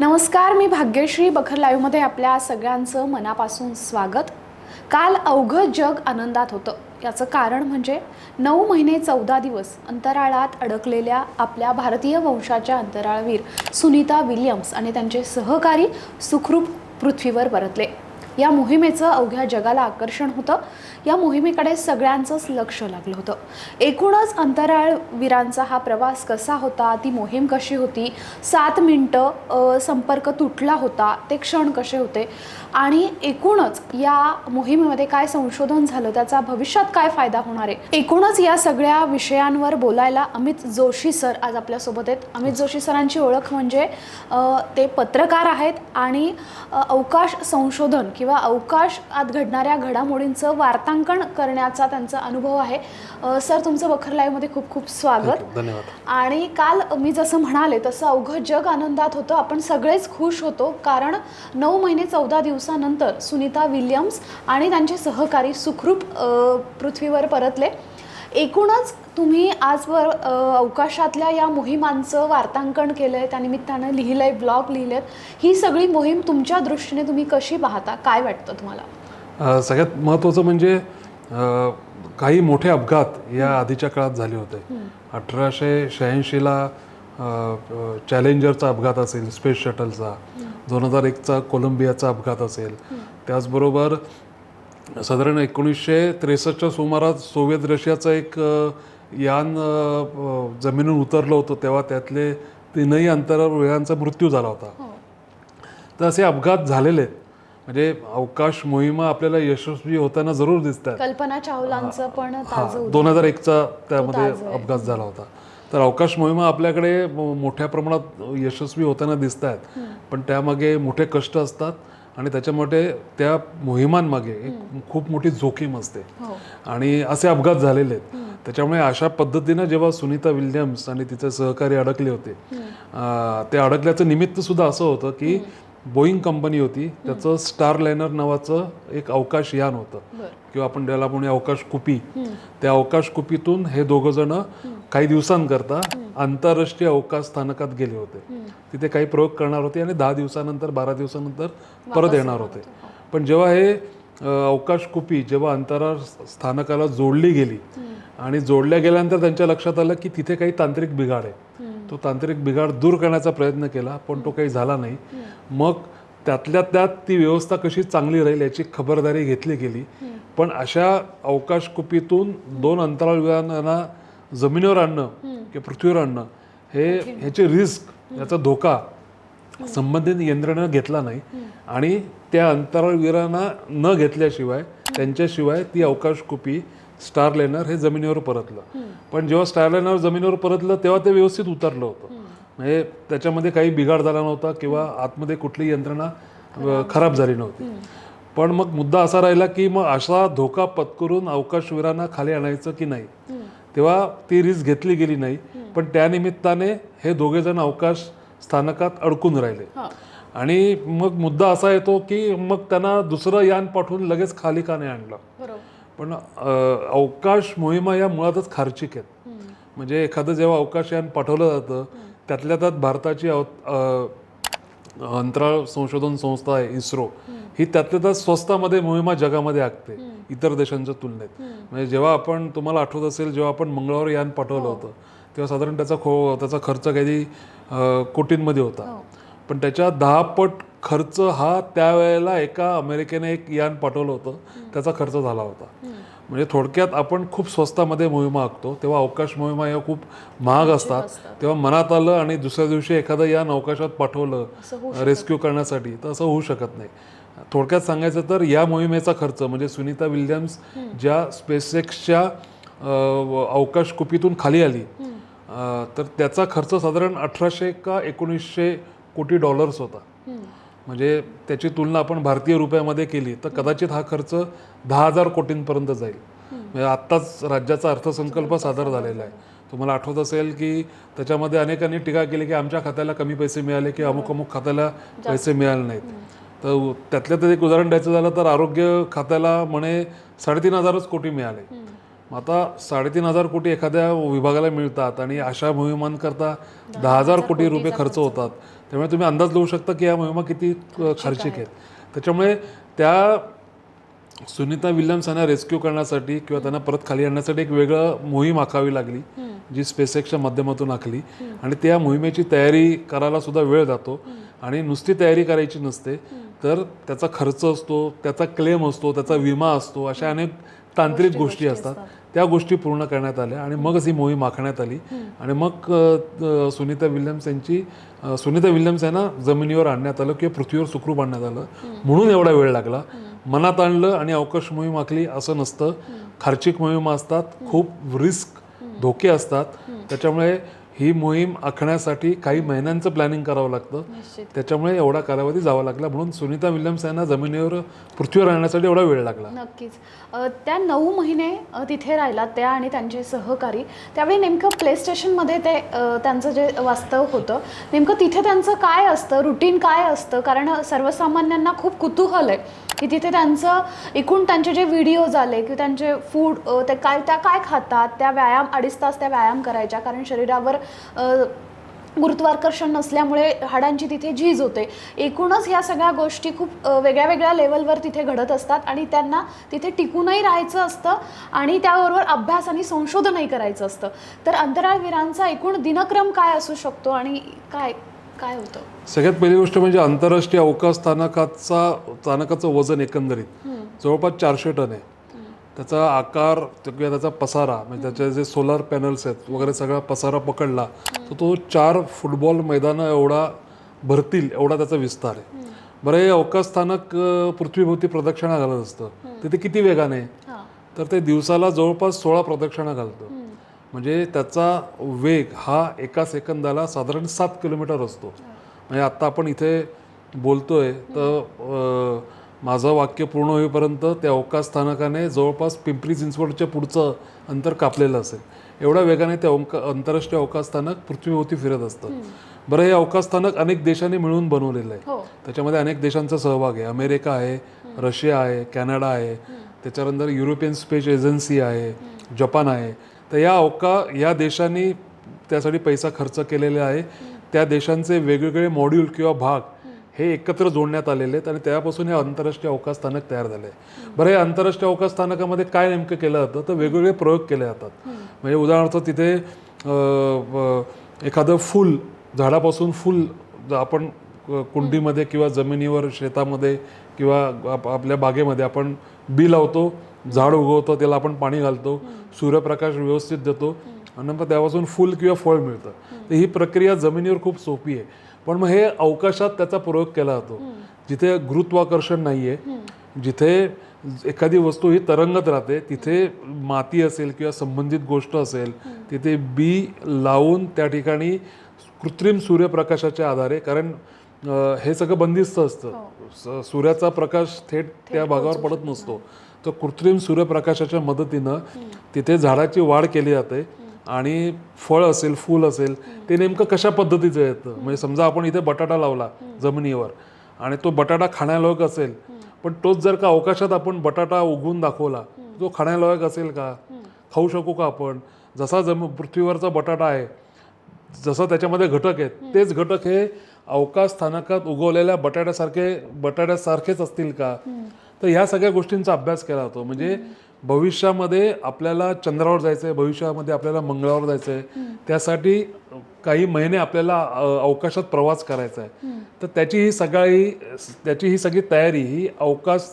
नमस्कार मी भाग्यश्री बखर लाईव्हमध्ये आपल्या सगळ्यांचं मनापासून स्वागत. काल अवघं जग आनंदात होतं. याचं कारण म्हणजे नऊ महिने चौदा दिवस अंतराळात अडकलेल्या आपल्या भारतीय वंशाच्या अंतराळवीर सुनीता विल्यम्स आणि त्यांचे सहकारी सुखरूप पृथ्वीवर परतले. या मोहिमेचं अवघ्या जगाला आकर्षण होतं. या मोहिमेकडे सगळ्यांचंच लक्ष लागलं होतं. एकूणच अंतराळवीरांचा हा प्रवास कसा होता? ती मोहीम कशी होती? सात मिनटं संपर्क तुटला होता. ते क्षण कसे होते? आणि एकूणच या मोहिमेमध्ये काय संशोधन झालं? त्याचा भविष्यात काय फायदा होणार आहे? एकूणच या सगळ्या विषयांवर बोलायला अमित जोशी सर आज आपल्यासोबत आहेत. अमित जोशी सरांची ओळख म्हणजे ते पत्रकार आहेत आणि अवकाश संशोधन किंवा अवकाशात घडणाऱ्या घडामोडींचं वार्ता वार्तांकन करण्याचा त्यांचा अनुभव आहे. सर तुमचं बखर लाईव्हमध्ये खूप खूप स्वागत. धन्यवाद. आणि काल मी जसं म्हणाले तसं अवघं जग आनंदात होतं. आपण सगळेच खुश होतो कारण नऊ महिने चौदा दिवसानंतर सुनीता विल्यम्स आणि त्यांचे सहकारी सुखरूप पृथ्वीवर परतले. एकूणच तुम्ही आजवर अवकाशातल्या या मोहिमांचं वार्तांकन केलं आहे त्यानिमित्तानं लिहिलं आहे ब्लॉग लिहिलेत. ही सगळी मोहीम तुमच्या दृष्टीने तुम्ही कशी पाहता? काय वाटतं तुम्हाला? सगळ्यात महत्त्वाचं म्हणजे काही मोठे अपघात या आधीच्या काळात झाले होते. अठराशे शहाऐंशीला चॅलेंजरचा अपघात असेल स्पेस शटलचा. दोन हजार एकचा कोलंबियाचा अपघात असेल. त्याचबरोबर साधारण एकोणीसशे त्रेसष्टच्या सुमारात सोव्हिएत रशियाचं एक यान जमिनीवर उतरलं होतं. तेव्हा त्यातले तीनही अंतराळवीरांचा मृत्यू झाला होता. तर असे अपघात झालेले. आहेत म्हणजे अवकाश मोहिमा आपल्याला यशस्वी होताना जरूर दिसत आहेत कल्पना चावलांचं पण ताजं दोन हजार एकचा त्यामध्ये. अपघात झाला होता. तर अवकाश मोहिमा आपल्याकडे मोठ्या प्रमाणात यशस्वी होताना दिसत आहेत पण त्यामागे मोठे कष्ट असतात आणि त्याच्यामध्ये त्या मोहिमांमागे एक खूप मोठी जोखीम असते. हो. आणि असे अपघात झालेले आहेत. त्याच्यामुळे अशा पद्धतीनं जेव्हा सुनीता विल्यम्स आणि तिचे सहकारी अडकले होते ते अडकल्याचं निमित्त सुद्धा असं होतं की बोईंग कंपनी होती त्याचं स्टार लायनर नावाचं एक अवकाश यान होतं. किंवा आपण त्याला म्हणूया अवकाश कुपी. त्या अवकाश कुपीतून हे दोघं जण काही दिवसांकरता आंतरराष्ट्रीय अवकाश स्थानकात गेले होते. तिथे काही प्रयोग करणार होते आणि दहा दिवसानंतर बारा दिवसानंतर परत येणार होते. पण जेव्हा हे अवकाश कुपी जेव्हा अंतराळ स्थानकाला जोडली गेली आणि जोडल्या गेल्यानंतर त्यांच्या लक्षात आलं की तिथे काही तांत्रिक बिघाड आहे. तो तांत्रिक बिघाड दूर करण्याचा प्रयत्न केला पण तो काही झाला नाही. मग त्यातल्या त्यात ती व्यवस्था कशी चांगली राहील याची खबरदारी घेतली गेली. पण अशा अवकाश कुपीतून दोन अंतराळवीरांना जमिनीवर आणणं किंवा पृथ्वीवर आणणं हे ह्याचे रिस्क याचा धोका संबंधित यंत्रणेनं घेतला नाही. आणि त्या अंतराळवीरांना न घेतल्याशिवाय त्यांच्याशिवाय ती अवकाश कुपी स्टार लायनर हे जमिनीवर परतलं. पण जेव्हा स्टार लायनर जमिनीवर परतलं तेव्हा ते व्यवस्थित उतरलं होतं. म्हणजे त्याच्यामध्ये काही बिघाड झाला नव्हता किंवा आतमध्ये कुठली यंत्रणा खराब झाली नव्हती. पण मग मुद्दा असा राहिला की मग असा धोका पत्करून अवकाशवीरांना खाली आणायचं की नाही? तेव्हा ती रिस्क घेतली गेली नाही. पण त्यानिमित्ताने हे दोघे जण अवकाश स्थानकात अडकून राहिले. आणि मग मुद्दा असा येतो की मग त्यांना दुसरं यान पाठवून लगेच खाली का नाही आणलं? पण अवकाश मोहिमा या मुळातच खार्चिक आहेत. म्हणजे एखादं जेव्हा अवकाश यान पाठवलं जातं त्यातल्या त्यात भारताची अंतराळ संशोधन संस्था आहे इस्रो ही त्यातल्या त्यात स्वस्तामध्ये मोहिमा जगामध्ये आखते इतर देशांच्या तुलनेत. म्हणजे जेव्हा आपण तुम्हाला आठवत असेल जेव्हा आपण मंगळवार यान पाठवलं होतं तेव्हा साधारण त्याचा खो त्याचा खर्च काही कोटींमध्ये होता. पण त्याच्या दहा पट खर्च हा त्यावेळेला एका अमेरिकेने एक यान पाठवलं होतं. त्याचा खर्च झाला होता. म्हणजे थोडक्यात आपण खूप स्वस्तामध्ये मोहिमा आखतो तेव्हा अवकाश मोहिमा या खूप महाग असतात. तेव्हा मनात आलं आणि दुसऱ्या दिवशी एखादं यान अवकाशात पाठवलं रेस्क्यू करण्यासाठी तर असं होऊ शकत नाही. थोडक्यात सांगायचं तर या मोहिमेचा खर्च म्हणजे सुनीता विल्यम्स ज्या स्पेसएक्सच्या अवकाश कुपीतून खाली आली तर त्याचा खर्च साधारण अठराशे का एकोणीसशे कोटी डॉलर्स होता. म्हणजे त्याची तुलना आपण भारतीय रुपयामध्ये केली तर कदाचित हा खर्च दहा हजार कोटींपर्यंत जाईल. म्हणजे आत्ताच राज्याचा अर्थसंकल्प सादर झालेला आहे. तुम्हाला आठवत असेल की त्याच्यामध्ये अनेकांनी टीका केली की आमच्या खात्याला कमी पैसे मिळाले की अमुक अमुक खात्याला पैसे मिळाले नाहीत. तर त्यातल्या त्यात एक उदाहरण द्यायचं झालं तर आरोग्य खात्याला म्हणे साडेतीन हजारच कोटी मिळाले. मग आता साडेतीन हजार कोटी एखाद्या विभागाला मिळतात आणि अशा मोहिमांकरता दहा हजार कोटी रुपये खर्च. होतात. त्यामुळे तुम्ही अंदाज लावू शकता की या मोहिमा किती खर्चिक आहेत. त्याच्यामुळे त्या सुनीता विल्यम्स यांना रेस्क्यू करण्यासाठी किंवा त्यांना परत खाली आणण्यासाठी एक वेगळं मोहीम आखावी लागली जी स्पेसएक्सच्या माध्यमातून आखली. आणि त्या मोहिमेची तयारी करायला सुद्धा वेळ जातो आणि नुसती तयारी करायची नसते तर त्याचा खर्च असतो त्याचा क्लेम असतो त्याचा विमा असतो अशा अनेक तांत्रिक गोष्टी असतात. त्या गोष्टी पूर्ण करण्यात आल्या आणि मगच ही मोहीम आखण्यात आली. आणि मग सुनीता विल्यम्स यांची सुनीता विल्यम्स यांना जमिनीवर आणण्यात आलं किंवा पृथ्वीवर सुखरूप आणण्यात आलं. म्हणून एवढा वेळ लागला. मनात आणलं आणि अवकाश मोहीम आखली असं नसतं. खर्चिक मोहिमा असतात. खूप रिस्क धोके असतात. त्याच्यामुळे ही मोहीम आखण्यासाठी काही महिन्यांचं प्लॅनिंग करावं लागतं. त्याच्यामुळे एवढा कालावधी जावा लागला. म्हणून सुनीता विल्यम्स यांना जमिनीवर पृथ्वीवर आणण्यासाठी एवढा वेळ लागला. नक्कीच. त्या नऊ महिने तिथे राहिला त्या आणि त्यांचे सहकारी. त्यावेळी नेमकं प्ले स्टेशनमध्ये ते त्यांचं जे वास्तव होतं नेमकं तिथे त्यांचं काय असतं? रुटीन काय असतं? कारण सर्वसामान्यांना खूप कुतूहल आहे की तिथे त्यांचं एकूण त्यांचे जे व्हिडिओज आले की त्यांचे फूड ते काय त्या काय खातात? त्या व्यायाम अडीच तास त्या व्यायाम करायच्या. कारण शरीरावर गुरुत्वाकर्षण नसल्यामुळे हाडांची तिथे झीज होते. एकूणच ह्या सगळ्या गोष्टी खूप वेगळ्या वेगळ्या लेवलवर तिथे घडत असतात आणि त्यांना तिथे टिकूनही राहायचं असतं आणि त्याबरोबर अभ्यास आणि संशोधनही करायचं असतं. तर अंतराळवीरांचा एकूण दिनक्रम काय असू शकतो आणि काय काय होतं? सगळ्यात पहिली गोष्ट म्हणजे आंतरराष्ट्रीय अवकाश स्थानकाचा स्थानकाचं वजन एकंदरीत. जवळपास चारशे टन आहे. त्याचा आकार किंवा त्याचा पसारा म्हणजे त्याचे जे सोलार पॅनल्स आहेत वगैरे सगळा पसारा पकडला तर तो चार फुटबॉल मैदानं एवढा भरतील एवढा त्याचा विस्तार आहे. बरं हे अवकाश स्थानक पृथ्वीभोवती प्रदक्षिणा घालत असतं. तिथे किती वेगाने? तर ते दिवसाला जवळपास सोळा प्रदक्षिणा घालतं. म्हणजे त्याचा वेग हा एका सेकंदाला साधारण सात किलोमीटर असतो. म्हणजे आत्ता आपण इथे बोलतोय तर माझं वाक्य पूर्ण होईपर्यंत त्या अवकाश स्थानकाने जवळपास पिंपरी चिंचवडच्या पुढचं अंतर कापलेलं असेल. एवढ्या वेगाने ते अवका आंतरराष्ट्रीय अवकाश स्थानक पृथ्वीभोवती फिरत असतं. बरं हे अवकाश स्थानक अनेक देशांनी मिळून बनवलेलं आहे. हो. त्याच्यामध्ये अनेक देशांचा सहभाग आहे. अमेरिका आहे रशिया आहे कॅनडा आहे. त्याच्यानंतर युरोपियन स्पेस एजन्सी आहे जपान आहे. तर या अवका या देशांनी त्यासाठी पैसा खर्च केलेला आहे. त्या देशांचे वेगवेगळे मॉड्यूल किंवा भाग हे एकत्र जोडण्यात आलेले आहेत आणि त्यापासून हे आंतरराष्ट्रीय अवकाश स्थानक तयार झाले आहे. बरं हे आंतरराष्ट्रीय अवकाश स्थानकामध्ये काय नेमकं केलं जातं? तर वेगवेगळे प्रयोग केले जातात. म्हणजे उदाहरणार्थ तिथे एखादं फूल झाडापासून फूल आपण कुंडीमध्ये किंवा जमिनीवर शेतामध्ये किंवा आप- आपल्या बागेमध्ये आपण बी लावतो झाड उगवतो त्याला आपण पाणी घालतो सूर्यप्रकाश व्यवस्थित देतो आणि नंतर त्यापासून फूल किंवा फळ मिळतं. तर ही प्रक्रिया जमिनीवर खूप सोपी आहे. पण मग हे अवकाशात त्याचा प्रयोग केला जातो. जिथे गुरुत्वाकर्षण नाही आहे जिथे एखादी वस्तू ही तरंगत राहते तिथे माती असेल किंवा संबंधित गोष्ट असेल तिथे बी लावून त्या ठिकाणी कृत्रिम सूर्यप्रकाशाच्या आधारे कारण हे सगळं बंदिस्त असतं. स- सूर्याचा प्रकाश थेट त्या भागावर पडत नसतो. तर कृत्रिम सूर्यप्रकाशाच्या मदतीनं तिथे झाडाची वाढ केली जाते. आणि फळ असेल फूल असेल ते नेमकं कशा पद्धतीचं येतं म्हणजे समजा आपण इथे बटाटा लावला जमिनीवर आणि तो बटाटा खाण्यालायक असेल पण तोच जर का अवकाशात आपण बटाटा उगवून दाखवला तो खाण्यालायक असेल का? खाऊ शकू का आपण? जसा जम पृथ्वीवरचा बटाटा आहे जसं त्याच्यामध्ये घटक आहेत तेच घटक हे अवकाश स्थानकात उगवलेल्या बटाट्यासारखे बटाट्यासारखेच असतील का? तर ह्या सगळ्या गोष्टींचा अभ्यास केला जातो म्हणजे भविष्यामध्ये आपल्याला चंद्रावर जायचं आहे भविष्यामध्ये आपल्याला मंगळावर जायचं आहे त्यासाठी काही महिने आपल्याला अवकाशात प्रवास करायचा आहे तर त्याची ही सगळी त्याची ही सगळी तयारी ही अवकाश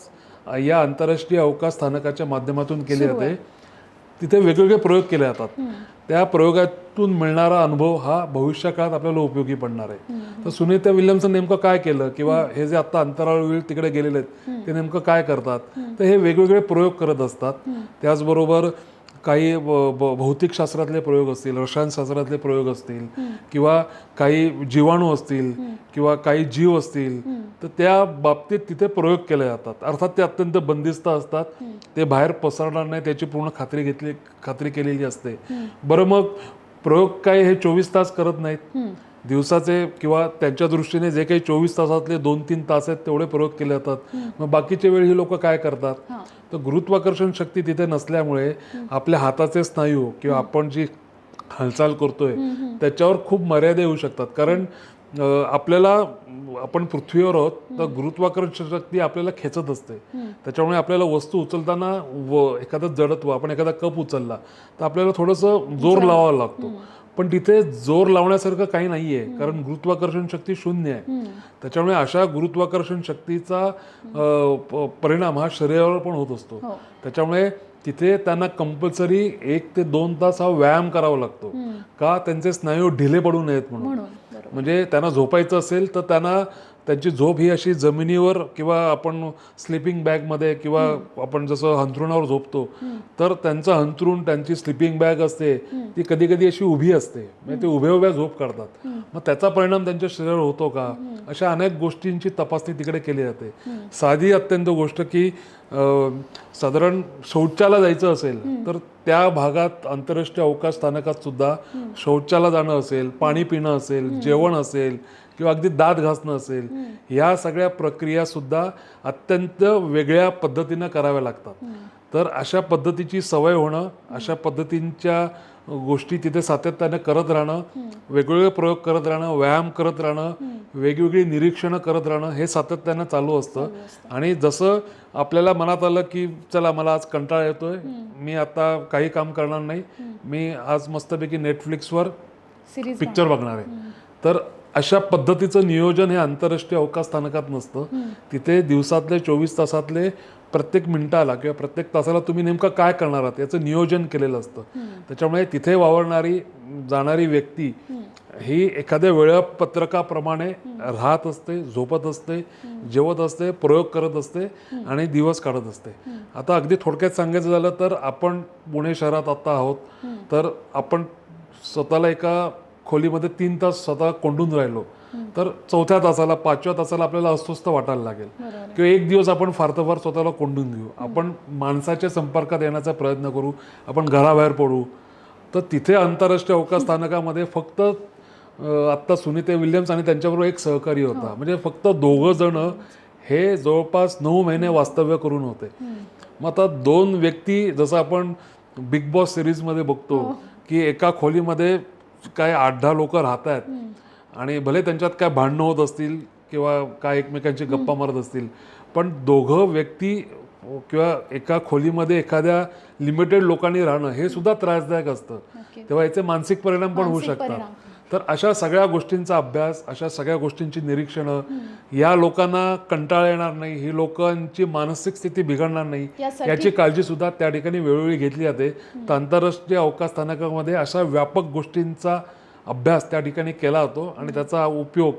या आंतरराष्ट्रीय अवकाश स्थानकाच्या माध्यमातून केली जाते. तिथे वेगवेगळे प्रयोग केले जातात. त्या प्रयोगातून मिळणारा अनुभव हा भविष्य काळात आपल्याला उपयोगी पडणार आहे. तर सुनीता विल्यमसन नेमकं काय केलं किंवा हे जे आता अंतराळवीर तिकडे गेलेले आहेत ते नेमकं काय करतात? तर हे वेगवेगळे प्रयोग करत असतात. त्याचबरोबर काही भौतिकशास्त्रातले प्रयोग असतील रसायनशास्त्रातले प्रयोग असतील किंवा काही जीवाणू असतील किंवा काही जीव असतील तर त्या बाबतीत तिथे प्रयोग केले जातात. अर्थात ते अत्यंत बंदिस्त असतात. ते बाहेर पसरणार नाही त्याची पूर्ण खात्री घेतली खात्री केलेली असते. बरं मग प्रयोग काय हे चोवीस तास करत नाहीत? दिवसाचे किंवा त्यांच्या दृष्टीने जे काही चोवीस तासातले दोन तीन तास आहेत तेवढे प्रयोग केले जातात. मग बाकीच्या वेळी ही लोक काय करतात? तर गुरुत्वाकर्षण शक्ती तिथे नसल्यामुळे आपल्या हाताचे स्नायू किंवा आपण जी हालचाल करतोय त्याच्यावर खूप मर्यादा येऊ शकतात. कारण आपल्याला आपण पृथ्वीवर आहोत तर गुरुत्वाकर्षण शक्ती आपल्याला खेचत असते. त्याच्यामुळे आपल्याला वस्तू उचलताना व एखादं जडत्व आपण एखादा कप उचलला तर आपल्याला थोडंसं जोर लावावा लागतो. पण तिथे जोर लावण्यासारखं काही नाहीये कारण गुरुत्वाकर्षण शक्ती शून्य आहे. त्याच्यामुळे अशा गुरुत्वाकर्षण शक्तीचा परिणाम हा शरीरावर पण होत असतो. हो. त्याच्यामुळे तिथे त्यांना कंपल्सरी एक ते दोन तास हा व्यायाम करावा लागतो. का त्यांचे स्नायू ढिले पडू नयेत म्हणून. म्हणजे त्यांना झोपायचं असेल तर त्यांना त्यांची झोप ही अशी जमिनीवर किंवा आपण स्लिपिंग बॅगमध्ये किंवा आपण जसं हंथरुणावर झोपतो तर त्यांचं हंथरुण त्यांची स्लिपिंग बॅग असते ती कधी कधी अशी उभी असते. म्हणजे ते उभ्या उभ्या झोप काढतात मग त्याचा परिणाम त्यांच्या शरीरावर होतो का? अशा अनेक गोष्टींची तपासणी तिकडे केली जाते. साधी अत्यंत गोष्ट की साधारण शौचाला जायचं असेल तर त्या भागात आंतरराष्ट्रीय अवकाश स्थानकात सुद्धा शौचाला जाणं असेल पाणी पिणं असेल जेवण असेल किंवा अगदी दात घासणं असेल ह्या सगळ्या प्रक्रिया सुद्धा अत्यंत वेगळ्या पद्धतीनं कराव्या लागतात. तर अशा पद्धतीची सवय होणं अशा पद्धतींच्या गोष्टी तिथे सातत्याने करत राहणं वेगवेगळे प्रयोग करत राहणं व्यायाम करत राहणं वेगवेगळी निरीक्षणं करत राहणं हे सातत्यानं चालू असतं. आणि जसं आपल्याला मनात आलं की चला मला आज कंटाळा येतोय मी आता काही काम करणार नाही. मी आज मस्तपैकी नेटफ्लिक्सवर पिक्चर बघणार. आहे. तर अशा पद्धतीचं नियोजन हे आंतरराष्ट्रीय अवकाश स्थानकात नसतं. तिथे दिवसातले चोवीस तासातले प्रत्येक मिनिटाला किंवा प्रत्येक तासाला तुम्ही नेमकं काय करणार आहात याचं नियोजन केलेलं असतं. त्याच्यामुळे तिथे वावरणारी जाणारी व्यक्ती ही एखाद्या वेळापत्रकाप्रमाणे राहत असते झोपत असते जेवत असते प्रयोग करत असते आणि दिवस काढत असते. आता अगदी थोडक्यात सांगायचं झालं तर आपण पुणे शहरात आता आहोत. तर आपण स्वतःला एका खोलीमध्ये तीन तास स्वतः कोंडून राहिलो. तर चौथ्या तासाला पाचव्या तासाला आपल्याला अस्वस्थ वाटायला लागेल. किंवा एक दिवस आपण फार तर फार स्वतःला कोंडून घेऊ. आपण माणसाच्या संपर्कात येण्याचा प्रयत्न करू. आपण घराबाहेर पडू. तर तिथे आंतरराष्ट्रीय अवकाश स्थानकामध्ये फक्त आत्ता सुनीते विल्यम्स आणि त्यांच्याबरोबर एक सहकारी होता. म्हणजे फक्त दोघं जण हे जवळपास नऊ महिने वास्तव्य करून होते. मग आता दोन व्यक्ती जसं आपण बिग बॉस सिरीजमध्ये बघतो की एका खोलीमध्ये काय आठ दहा लोक राहत आहेत आणि भले त्यांच्यात काय भांडणं होत असतील किंवा काय एकमेकांची गप्पा मारत असतील पण दोघं व्यक्ती किंवा एका खोलीमध्ये एखाद्या लिमिटेड लोकांनी राहणं हे सुद्धा त्रासदायक असतं. तेव्हा याचे मानसिक परिणाम पण होऊ शकतात. तर अशा सगळ्या गोष्टींचा अभ्यास अशा सगळ्या गोष्टींची निरीक्षणं या लोकांना कंटाळा येणार नाही ही लोकांची मानसिक स्थिती बिघडणार नाही याची काळजी सुद्धा त्या ठिकाणी वेळोवेळी घेतली जाते. तर आंतरराष्ट्रीय अवकाश स्थानकामध्ये अशा व्यापक गोष्टींचा अभ्यास त्या ठिकाणी केला जातो आणि त्याचा उपयोग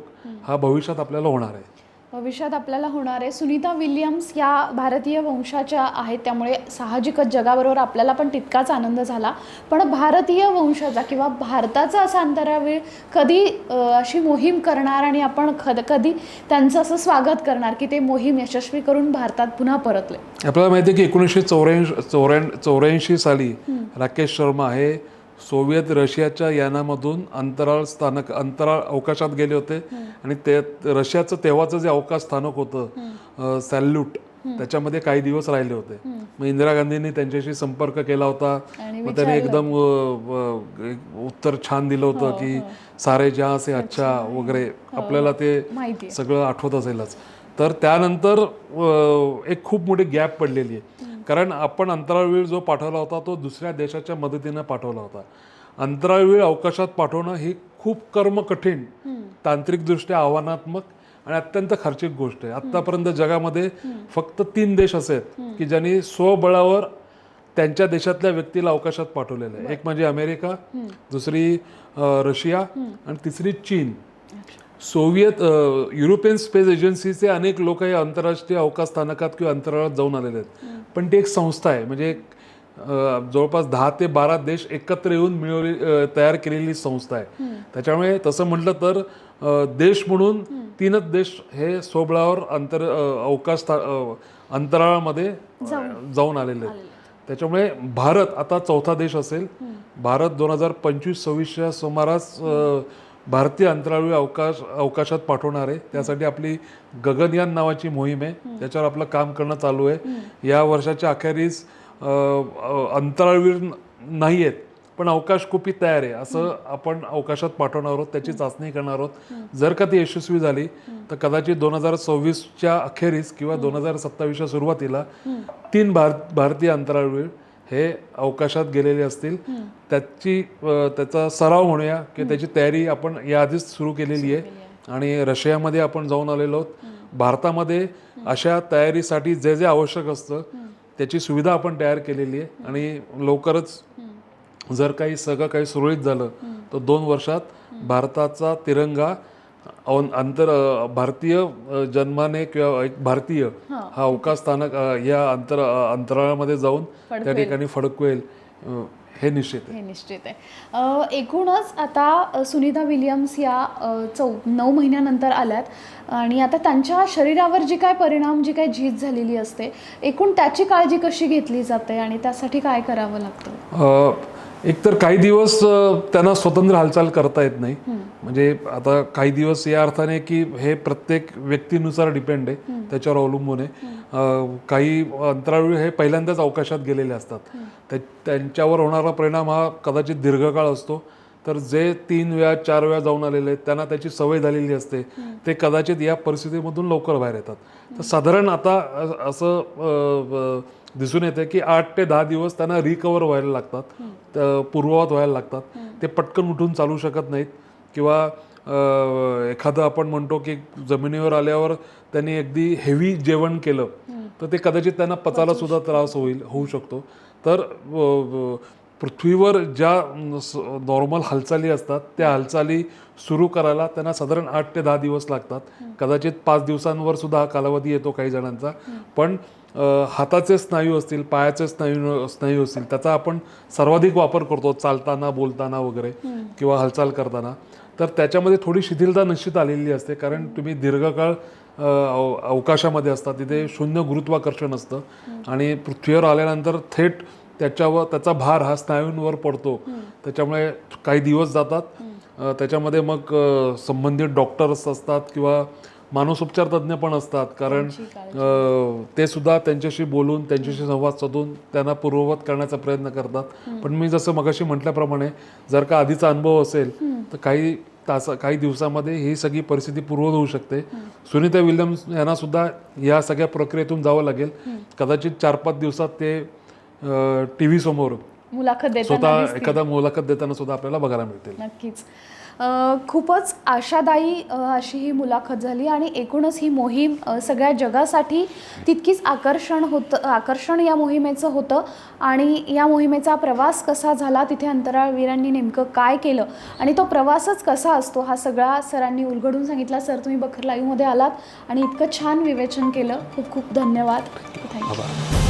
हा भविष्यात आपल्याला होणार आहे. भविष्यात आपल्याला होणार आहे सुनीता विल्यम्स या भारतीय वंशाच्या आहेत. त्यामुळे साहजिकच जगाबरोबर आपल्याला पण तितकाच आनंद झाला. पण भारतीय वंशाचा किंवा भारताचा असा अंतरावीर कधी अशी मोहीम करणार आणि आपण खद कधी त्यांचं असं स्वागत करणार की ते मोहीम यशस्वी करून भारतात पुन्हा परतले? आपल्याला माहिती आहे की एकोणीसशे चौऱ्याऐंशी चौऱ्या चौऱ्याऐंशी साली राकेश शर्मा हे सोव्हिएत रशियाच्या यानामधून अंतराळ स्थानक अंतराळ अवकाशात गेले होते. आणि ते रशियाचं तेव्हाचं जे अवकाश स्थानक होतं सॅल्यूट त्याच्यामध्ये काही दिवस राहिले होते. मग इंदिरा गांधींनी त्यांच्याशी संपर्क केला होता. मग त्याने एकदम उत्तर छान दिलं होतं की सारे जहा से अच्छा वगैरे आपल्याला ते सगळं आठवत असेलच. तर त्यानंतर एक खूप मोठी गॅप पडलेली आहे. कारण आपण अंतराळवीर जो पाठवला होता तो दुसऱ्या देशाच्या मदतीनं पाठवला होता. अंतराळवीर अवकाशात पाठवणं ही खूप कर्म कठीण तांत्रिकदृष्ट्या आव्हानात्मक आणि अत्यंत खर्चिक गोष्ट आहे. आतापर्यंत जगामध्ये फक्त तीन देश असे आहेत की ज्यांनी स्वबळावर त्यांच्या देशातल्या व्यक्तीला अवकाशात पाठवलेलं आहे. एक म्हणजे अमेरिका दुसरी रशिया आणि तिसरी चीन. सोव्हिएत युरोपियन स्पेस एजन्सीचे अनेक लोक या आंतरराष्ट्रीय अवकाश स्थानकात किंवा अंतराळात जाऊन आलेले आहेत. पण ती एक संस्था आहे. म्हणजे एक, जवळपास दहा ते बारा देश एकत्र येऊन मिळवली तयार केलेली संस्था आहे. त्याच्यामुळे तसं म्हटलं तर देश म्हणून तीनच देश हे सोबळावर अंतर अवकाश अंतराळामध्ये जाऊन आलेले आहेत. त्याच्यामुळे भारत आता चौथा देश असेल. भारत दोन हजार पंचवीस सव्वीसच्या सुमारास भारतीय अंतराळवीर अवकाश अवकाशात पाठवणार. आहे त्यासाठी आपली गगनयान नावाची मोहीम आहे. त्याच्यावर आपलं काम करणं चालू आहे. या वर्षाच्या अखेरीस अंतराळवीर नाही आहेत पण अवकाश कुपी तयार आहे. असं आपण अवकाशात पाठवणार आहोत. त्याची चाचणी करणार आहोत. जर का ती यशस्वी झाली तर कदाचित दोन हजार सव्वीसच्या अखेरीस किंवा दोन हजार सत्तावीसच्या सुरुवातीला तीन भारत भारतीय अंतराळवीर हे अवकाशात गेलेले असतील त्याची त्याचा सराव म्हणूया की त्याची तयारी आपण याआधीच सुरू केलेली आहे. आणि रशियामध्ये आपण जाऊन आलेलो आहोत. भारतामध्ये अशा तयारीसाठी जे जे आवश्यक असतं त्याची सुविधा आपण तयार केलेली आहे. आणि लवकरच जर काही सगळं काही सुरळीत झालं तर दोन वर्षात भारताचा तिरंगा आंतर भारतीय जन्माने किंवा एक भारतीय हा. अवकाश स्थानक या अंतर अंतराळामध्ये जाऊन त्या ठिकाणी फडकवेल हे निश्चित हे निश्चित आहे. एकूणच आता सुनीता विलियम्स या चौ नऊ महिन्यानंतर आल्यात आणि आता त्यांच्या शरीरावर जी काय परिणाम जी काय झीज झालेली असते एकूण त्याची काळजी कशी घेतली जाते आणि त्यासाठी काय करावं लागतं? एकतर काही दिवस त्यांना स्वतंत्र हालचाल करता येत नाही. म्हणजे आता काही दिवस या अर्थाने की हे प्रत्येक व्यक्तीनुसार डिपेंड आहे त्याच्यावर अवलंबून आहे. काही अंतराळवीर हे पहिल्यांदाच अवकाशात गेलेले असतात. त्या- त्यांच्यावर होणारा परिणाम हा कदाचित दीर्घकाळ असतो. तर जे तीन वेळा चार वेळा जाऊन आलेले आहेत त्यांना त्याची सवय झालेली असते. ते कदाचित या परिस्थितीमधून लवकर बाहेर येतात. तर साधारण आता असं दिसून येते की आठ ते दहा दिवस त्यांना रिकवर व्हायला लागतात. पूर्ववत व्हायला लागतात. ते पटकन उठून चालू शकत नाहीत किंवा एखादं आपण म्हणतो की जमिनीवर आल्यावर त्यांनी अगदी हेवी जेवण केलं तर ते कदाचित त्यांना पचायला सुद्धा त्रास होईल होऊ शकतो. तर पृथ्वीवर ज्या नॉर्मल हालचाली असतात त्या हालचाली सुरू करायला त्यांना साधारण आठ ते दहा दिवस लागतात. कदाचित पाच दिवसांवर सुद्धा हा कालावधी येतो काही जणांचा. पण हाताचे स्नायू असतील पायाचे स्नायू स्नायू असतील त्याचा आपण सर्वाधिक वापर करतो चालताना बोलताना वगैरे किंवा हालचाल करताना. तर त्याच्यामध्ये थोडी शिथिलता निश्चित आलेली असते कारण तुम्ही दीर्घकाळ अवकाशामध्ये असतात तिथे शून्य गुरुत्वाकर्षण असतं. आणि पृथ्वीवर आल्यानंतर थेट त्याच्यावर त्याचा भार हा स्नायूंवर पडतो. त्याच्यामुळे काही दिवस जातात. त्याच्यामध्ये मग संबंधित डॉक्टर्स असतात किंवा मानसोपचार तज्ज्ञ पण असतात. कारण ते सुद्धा त्यांच्याशी बोलून त्यांच्याशी संवाद साधून त्यांना पूर्ववत करण्याचा प्रयत्न करतात. पण मी जसं मगाशी म्हटल्याप्रमाणे जर का आधीचा अनुभव असेल तर काही तास काही दिवसामध्ये ही सगळी परिस्थिती पूर्वत होऊ शकते. सुनीता विल्यम्स यांना सुद्धा या सगळ्या प्रक्रियेतून जावं लागेल. कदाचित चार पाच दिवसात ते टी व्ही समोर. मुलाखत देताना स्वतः एखादा मुलाखत देताना सुद्धा आपल्याला बघायला मिळतील. नक्कीच. अ, खूपच आशादायी अ, अशी ही मुलाखत झाली आणि एकूणच ही मोहीम अ, सगळ्या जगासाठी तितकीच आकर्षण होतं आकर्षण या मोहिमेचं होतं आणि या मोहिमेचा प्रवास कसा झाला तिथे अंतराळवीरांनी नेमकं काय केलं आणि तो प्रवासच कसा असतो हा सगळा सरांनी उलगडून सांगितला. सर तुम्ही बखर लाईव्हमध्ये आलात आणि इतकं छान विवेचन केलं. खूप खूप धन्यवाद. थँक्यू आभार